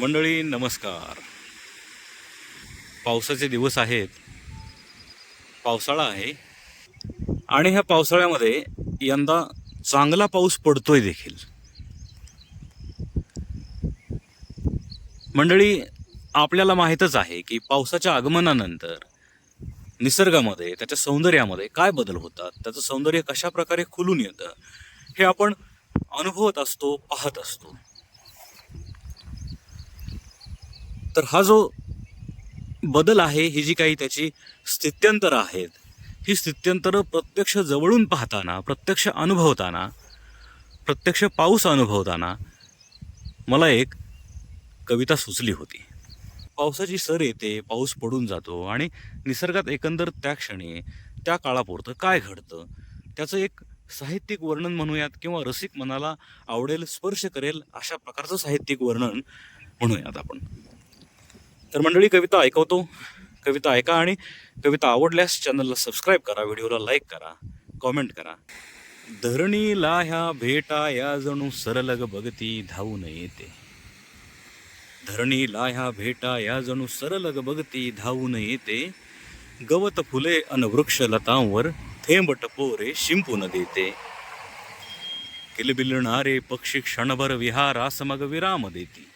मंडळी नमस्कार. पावसाचे दिवस आहेत. पावसाळा आहे. आणि ह्या पावसाळ्यामध्ये यंदा चांगला पाऊस पडतोय देखील. मंडळी आपल्याला माहीतच आहे की पावसाच्या आगमनानंतर निसर्गामध्ये त्याच्या सौंदर्यामध्ये काय बदल होतात? त्याचं सौंदर्य कशा प्रकारे खुलून येतं? हे आपण अनुभवत असतो पाहत असतो. तर हा जो बदल आहे ही जी काही त्याची स्थित्यंतरं आहेत ही स्थित्यंतरं प्रत्यक्ष जवळून पाहताना प्रत्यक्ष अनुभवताना प्रत्यक्ष पाऊस अनुभवताना मला एक कविता सुचली होती. पावसाची सर येते पाऊस पडून जातो आणि निसर्गात एकंदर त्या क्षणी त्या काळापुरतं काय घडतं? त्याचं एक साहित्यिक वर्णन म्हणूयात किंवा रसिक मनाला आवडेल स्पर्श करेल अशा प्रकारचं साहित्यिक वर्णन म्हणूयात आपण. तर मंडळी कविता ऐकवतो. कविता ऐका आणि कविता आवडल्यास चॅनलला सबस्क्राईब करा व्हिडिओला लाईक करा कॉमेंट करा. धरणीला ह्या भेटा या जणू सरलग बगती धावून येते. धरणीला ह्या भेटा या जणू सरलग बघती धावून येते. गवत फुले अन वृक्ष लतांवर थेंब टपोरे शिंपून देते. किलबिलणारे पक्षी क्षणभर विहारास मग विराम देती.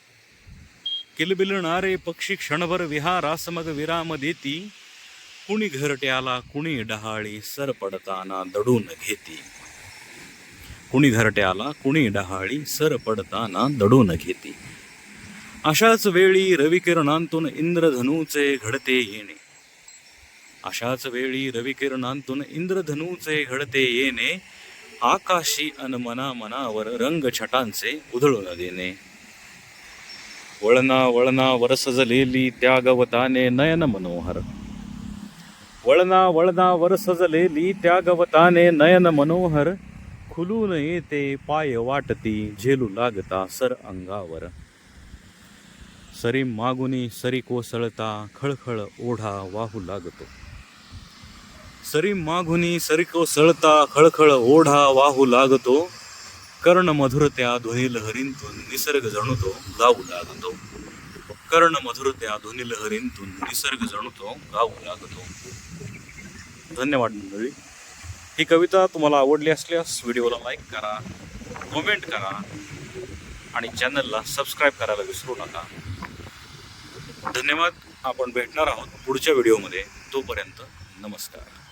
किलबिलणारे पक्षी क्षणभर विहारास मग विराम देती कुणी घरट्याला कुणी डहाळी सर पडताना दडून घेती. कुणी घरट्याला कुणी डहाळी सर पडताना दडून घेती. अशाच वेळी रविकिरणांतून इंद्रधनूचे घडते येणे. अशाच वेळी रविकिरणांतून इंद्रधनूचे घडते येणे. आकाशी अन मना मनावर रंग छटांचे उधळून देणे. वळना वळना वरस जलेली त्या गवताने नयन मनोहर वळना वळना वरस जलेली त्या गवताने नयन मनोहर खुलून येते पाय वाटती झेलू लागता सर अंगावर सरी मागुनी सरी कोसळता खळखळ ओढा वाहू लागतो सरी मागुनी सरी कोसळता खळखळ ओढा वाहू लागतो कर्ण मधुर त्या ध्वनी लहरींतून निसर्ग जणूतो गाऊ लागतो. कर्ण मधुर त्या ध्वनी लहरींतून निसर्ग जणूतो गाऊ लागतो. धन्यवाद मंडळी. ही कविता तुम्हाला आवडली असल्यास व्हिडिओला लाईक करा कमेंट करा आणि चॅनलला सबस्क्राईब करायला विसरू नका. धन्यवाद. आपण भेटणार आहोत पुढच्या व्हिडिओमध्ये. तोपर्यंत नमस्कार.